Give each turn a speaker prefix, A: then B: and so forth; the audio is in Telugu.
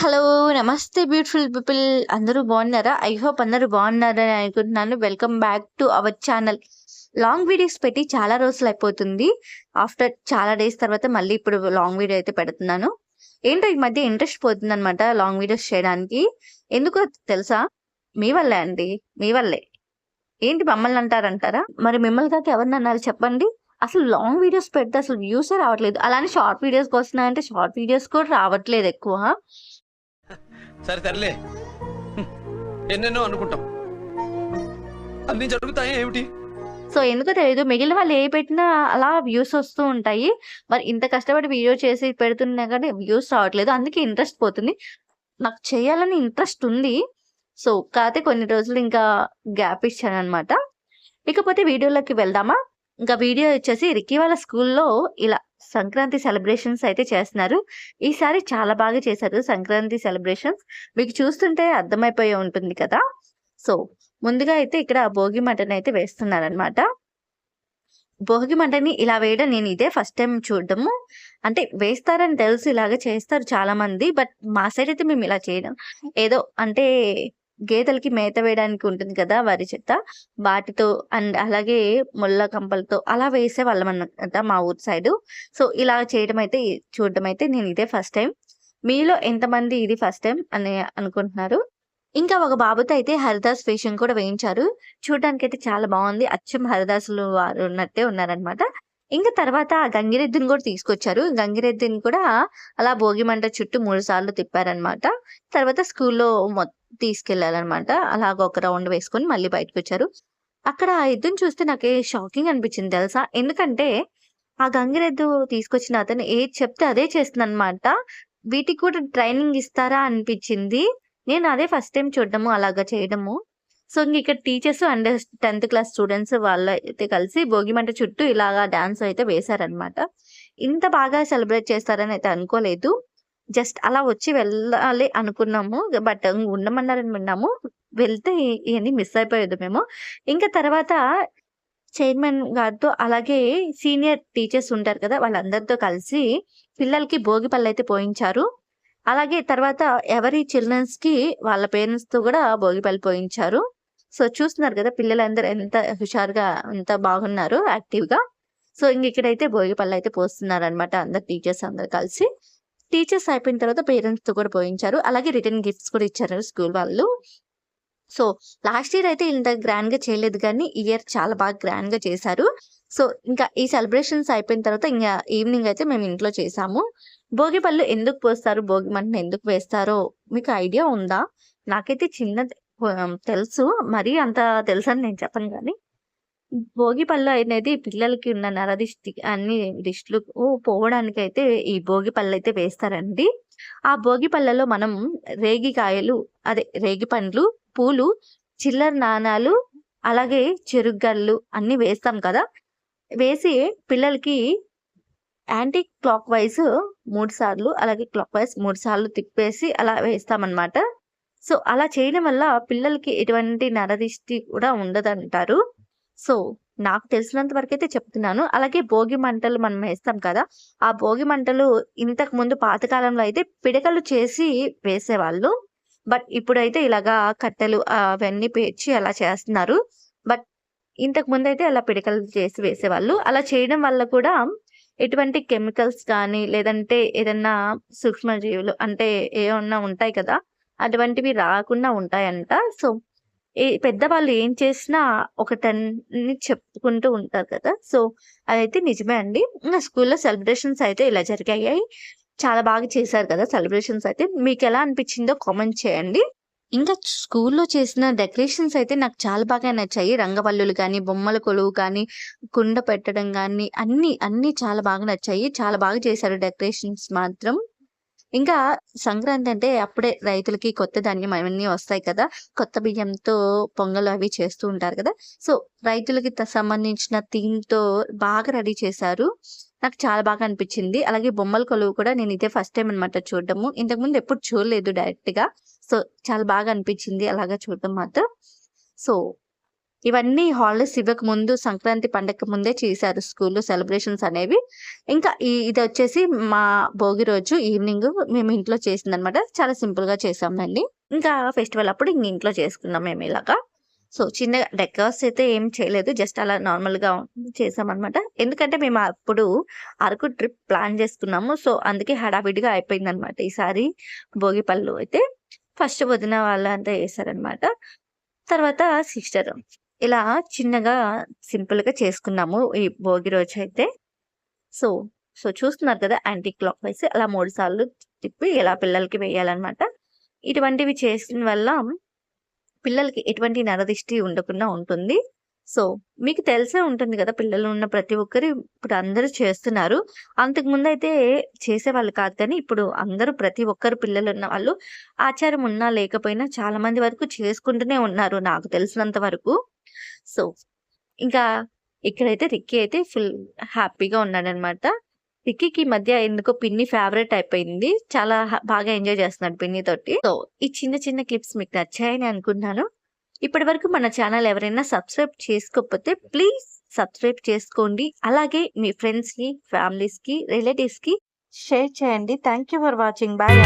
A: హలో నమస్తే బ్యూటిఫుల్ పీపుల్. అందరూ బాగున్నారా? ఐ హోప్ అందరూ బాగున్నారని అనుకుంటున్నాను. Welcome back to our channel. Long videos పెట్టి చాలా రోజులు అయిపోతుంది. ఆఫ్టర్ చాలా డేస్ తర్వాత మళ్ళీ ఇప్పుడు లాంగ్ వీడియో అయితే పెడుతున్నాను. ఏంటో ఈ మధ్య ఇంట్రెస్ట్ పోతుంది అనమాట లాంగ్ వీడియోస్ చేయడానికి. ఎందుకో తెలుసా? మీ వల్లే అండి. మీ వల్లే. ఏంటి మమ్మల్ని అంటారంటారా? మరి మిమ్మల్ని కాక ఎవరిని అన్నారు చెప్పండి. అసలు లాంగ్ వీడియోస్ పెడితే అసలు వ్యూసే రావట్లేదు. అలానే షార్ట్ వీడియోస్కి వస్తున్నాయంటే షార్ట్ వీడియోస్ కూడా రావట్లేదు ఎక్కువ.
B: సరే తరలే ఎన్నెన్నో అనుకుంటాం. అన్ని జరుగుతాయి ఏమిటి?
A: సో ఎందుకో తెలియదు మిగిలిన వాళ్ళు ఏ పెట్టినా అలా వ్యూస్ వస్తూ ఉంటాయి. మరి ఇంత కష్టపడి వీడియో చేసి పెడుతున్నా కానీ వ్యూస్ రావట్లేదు. అందుకే ఇంట్రెస్ట్ పోతుంది. నాకు చేయాలని ఇంట్రెస్ట్ ఉంది. సో కాకపోతే కొన్ని రోజులు ఇంకా గ్యాప్ ఇచ్చాను అనమాట ఇకపోతే వీడియోలోకి వెళ్దామా? ఇంకా వీడియో వచ్చేసి రిక్కీ వాళ్ళ స్కూల్లో ఇలా సంక్రాంతి సెలబ్రేషన్స్ అయితే చేస్తున్నారు. ఈసారి చాలా బాగా చేశారు సంక్రాంతి సెలబ్రేషన్స్. మీకు చూస్తుంటే అర్థమైపోయి ఉంటుంది కదా. సో ముందుగా అయితే ఇక్కడ భోగి మటన్ అయితే వేస్తున్నారనమాట భోగి మంటని ఇలా వేయడం నేను ఇదే ఫస్ట్ టైం చూడడము. అంటే వేస్తారని తెలుసు ఇలాగ చేస్తారు చాలా మంది బట్ మా సైడ్ అయితే మేము ఇలా చేయడం. ఏదో అంటే గేదెలకి మేత వేయడానికి ఉంటుంది కదా వరి చెత్త. వాటితో అండ్ అలాగే ముళ్ళ కంపలతో అలా వేసే వాళ్ళం అన్నమాట మా ఊరు సైడ్. సో ఇలా చేయడం అయితే చూడడం అయితే నేను ఇదే ఫస్ట్ టైం. మీలో ఎంతమంది ఇది ఫస్ట్ టైం అని అనుకుంటున్నారు? ఇంకా ఒక బాబుతో అయితే హరిదాస్ వేషం కూడా వేయించారు. చూడడానికి అయితే చాలా బాగుంది. అచ్చం హరిదాసులు వారు ఉన్నట్టే ఉన్నారనమాట ఇంకా తర్వాత గంగిరెద్దుని కూడా తీసుకొచ్చారు. గంగిరెద్దుని కూడా అలా భోగి మంట చుట్టూ మూడు సార్లు తిప్పారనమాట తర్వాత స్కూల్లో తీసుకెళ్ళాలన్నమాట. అలాగ ఒక రౌండ్ వేసుకొని మళ్ళీ బయటకు వచ్చారు అక్కడ ఆ ఎద్దును చూస్తే నాకు షాకింగ్ అనిపించింది తెలుసా? ఎందుకంటే ఆ గంగిరెద్దు తీసుకొచ్చిన అతను ఏది చెప్తే అదే చేస్తుందన్నమాట. వీటికి కూడా ట్రైనింగ్ ఇస్తారా అనిపించింది. నేను అదే ఫస్ట్ టైం చూడడము అలాగా చేయడము. సో ఇంక ఇక్కడ teachers and tenth class students వాళ్ళు అయితే కలిసి భోగిమంట చుట్టూ ఇలాగా డాన్స్ అయితే వేశారనమాట ఇంత బాగా సెలబ్రేట్ చేస్తారని అయితే అనుకోలేదు. జస్ట్ అలా వచ్చి వెళ్ళాలి అనుకున్నాము. బట్ ఉండమన్నారని విన్నాము. వెళ్తే ఇవన్నీ మిస్ అయిపోయేది మేము. ఇంకా తర్వాత చైర్మన్ గారితో అలాగే సీనియర్ టీచర్స్ ఉంటారు కదా వాళ్ళందరితో కలిసి పిల్లలకి భోగి పళ్ళు అయితే పోయించారు. అలాగే తర్వాత ఎవరి చిల్డ్రన్స్కి వాళ్ళ పేరెంట్స్తో కూడా భోగి పళ్ళు పోయించారు. సో చూస్తున్నారు కదా పిల్లలందరూ ఎంత హుషారుగా ఎంత బాగున్నారు యాక్టివ్గా సో ఇంక ఇక్కడైతే భోగి పళ్ళు అయితే పోస్తున్నారు అనమాట అందరు టీచర్స్ అందరు కలిసి. టీచర్స్ అయిపోయిన తర్వాత పేరెంట్స్తో కూడా పోయించారు. అలాగే రిటర్న్ గిఫ్ట్స్ కూడా ఇచ్చారు స్కూల్ వాళ్ళు. సో లాస్ట్ ఇయర్ అయితే ఇంత గ్రాండ్గా చేయలేదు కానీ ఈ ఇయర్ చాలా బాగా గ్రాండ్గా చేశారు. సో ఇంకా ఈ సెలబ్రేషన్స్ అయిపోయిన తర్వాత ఇంకా ఈవినింగ్ అయితే మేము ఇంట్లో చేసాము భోగి పళ్ళు ఎందుకు పోస్తారు? భోగి మంటను ఎందుకు వేస్తారో మీకు ఐడియా ఉందా? నాకైతే చిన్న తెలుసు. మరీ అంత తెలుసు అని నేను చెప్పను కానీ. భోగి పళ్ళు అనేది పిల్లలకి ఉన్న నరదిష్టి అన్ని దిష్టిలు పోవడానికి అయితే ఈ భోగి పళ్ళు అయితే వేస్తారండి. ఆ భోగి పళ్ళలో మనం రేగి కాయలు అదే రేగి పండ్లు పూలు చిల్లర నాణాలు అలాగే చెరుగళ్ళు అన్ని వేస్తాం కదా. వేసి పిల్లలకి యాంటీ క్లాక్ వైజ్ మూడు సార్లు అలాగే క్లాక్ వైజ్ మూడు సార్లు తిప్పేసి అలా వేస్తామన్నమాట. సో అలా చేయడం వల్ల పిల్లలకి ఎటువంటి నరదిష్టి కూడా ఉండదంటారు. సో నాకు తెలిసినంత వరకు అయితే చెప్తున్నాను. అలాగే భోగి మంటలు మనం వేస్తాం కదా ఆ భోగి మంటలు ఇంతకు ముందు పాతకాలంలో అయితే పిడకలు చేసి వేసేవాళ్ళు. బట్ ఇప్పుడైతే ఇలాగా కట్టెలు అవన్నీ పేర్చి అలా చేస్తున్నారు. బట్ ఇంతకు ముందు అయితే అలా పిడకలు చేసి వేసేవాళ్ళు. అలా చేయడం వల్ల కూడా ఎటువంటి కెమికల్స్ కానీ లేదంటే ఏదన్నా సూక్ష్మజీవులు అంటే ఏమన్నా ఉంటాయి కదా అటువంటివి రాకుండా ఉంటాయంట. సో ఏ పెద్దవాళ్ళు ఏం చేసినా ఒకటన్ని చెప్పుకుంటూ ఉంటారు కదా. సో అదైతే నిజమే అండి. నా స్కూల్లో సెలబ్రేషన్స్ అయితే ఇలా జరిగాయి. చాలా బాగా చేశారు కదా సెలబ్రేషన్స్ అయితే. మీకు ఎలా అనిపించిందో కామెంట్ చేయండి. ఇంకా స్కూల్లో చేసిన డెకరేషన్స్ అయితే నాకు చాలా బాగా నచ్చాయి. రంగవల్లులు కానీ బొమ్మల కొలువు కానీ కుండ పెట్టడం కానీ అన్ని అన్ని చాలా బాగా నచ్చాయి. చాలా బాగా చేశారు డెకరేషన్స్ మాత్రం. ఇంకా సంక్రాంతి అంటే అప్పుడే రైతులకి కొత్త ధాన్యం అవన్నీ వస్తాయి కదా. కొత్త బియ్యంతో పొంగలు అవి చేస్తూ ఉంటారు కదా. సో రైతులకి సంబంధించిన థీమ్తో బాగా రెడీ చేశారు. నాకు చాలా బాగా అనిపించింది. అలాగే బొమ్మల కొలువు కూడా నేను ఇదే ఫస్ట్ టైం అనమాట చూడడము. ఇంతకుముందు ఎప్పుడు చూడలేదు డైరెక్ట్గా సో చాలా బాగా అనిపించింది అలాగా చూడడం మాత్రం. సో ఇవన్నీ హాలిడేస్ ఇవ్వక ముందు సంక్రాంతి పండగ ముందే చేశారు స్కూల్లో సెలబ్రేషన్స్ అనేవి. ఇంకా ఈ ఇది వచ్చేసి మా భోగి రోజు ఈవినింగ్ మేము ఇంట్లో చేసిందనమాట. చాలా సింపుల్‌గా చేసామండి. ఇంకా ఫెస్టివల్ అప్పుడు ఇంక ఇంట్లో చేసుకున్నాం మేము ఇలాగా. సో, చిన్న డెకర్స్ అయితే ఏం చేయలేదు. జస్ట్ అలా నార్మల్‌గా చేసామనమాట. ఎందుకంటే మేము అప్పుడు అరకు ట్రిప్ ప్లాన్ చేసుకున్నాము. సో, అందుకే హడావిడిగా అయిపోయింది అనమాట ఈసారి భోగి పళ్ళు అయితే ఫస్ట్ వదిన వాళ్ళంతా వేసారనమాట తర్వాత సిస్టర్. ఇలా చిన్నగా సింపుల్‌గా చేసుకున్నాము ఈ భోగి రోజు అయితే సో, సో చూస్తున్నారు కదా! యాంటీ క్లాక్ వైస్ అలా మూడు సార్లు తిప్పి ఇలా పిల్లలకి వేయాలన్నమాట ఇటువంటివి చేసిన వల్ల పిల్లలకి ఎటువంటి నరదిష్టి ఉండకుండా ఉంటుంది. సో, మీకు తెలిసే ఉంటుంది కదా! పిల్లలు ఉన్న ప్రతి ఒక్కరు ఇప్పుడు అందరూ చేస్తున్నారు. అంతకుముందయితే చేసేవాళ్ళు కాదు కానీ ఇప్పుడు అందరూ ప్రతి ఒక్కరు పిల్లలు ఉన్న వాళ్ళు ఆచారం ఉన్నా లేకపోయినా చాలా మంది వరకు చేసుకుంటూనే ఉన్నారు నాకు తెలిసినంత వరకు. సో, ఇంకా ఇక్కడైతే రిక్కీ అయితే ఫుల్ హ్యాపీగా ఉన్నాడనమాట. రిక్కీకి ఈ మధ్య ఎందుకో పిన్ని ఫేవరెట్ అయిపోయింది. చాలా బాగా ఎంజాయ్ చేస్తున్నాడు పిన్ని తోటి సో, ఈ చిన్న చిన్న క్లిప్స్ మీకు నచ్చాయని అనుకుంటున్నాను. ఇప్పటివరకు మన ఛానల్ ఎవరైనా సబ్స్క్రైబ్ చేసుకోకపోతే ప్లీజ్ సబ్స్క్రైబ్ చేసుకోండి. అలాగే మీ ఫ్రెండ్స్‌కి, ఫ్యామిలీస్‌కి, రిలేటివ్స్‌కి షేర్ చేయండి. Thank you for watching. Bye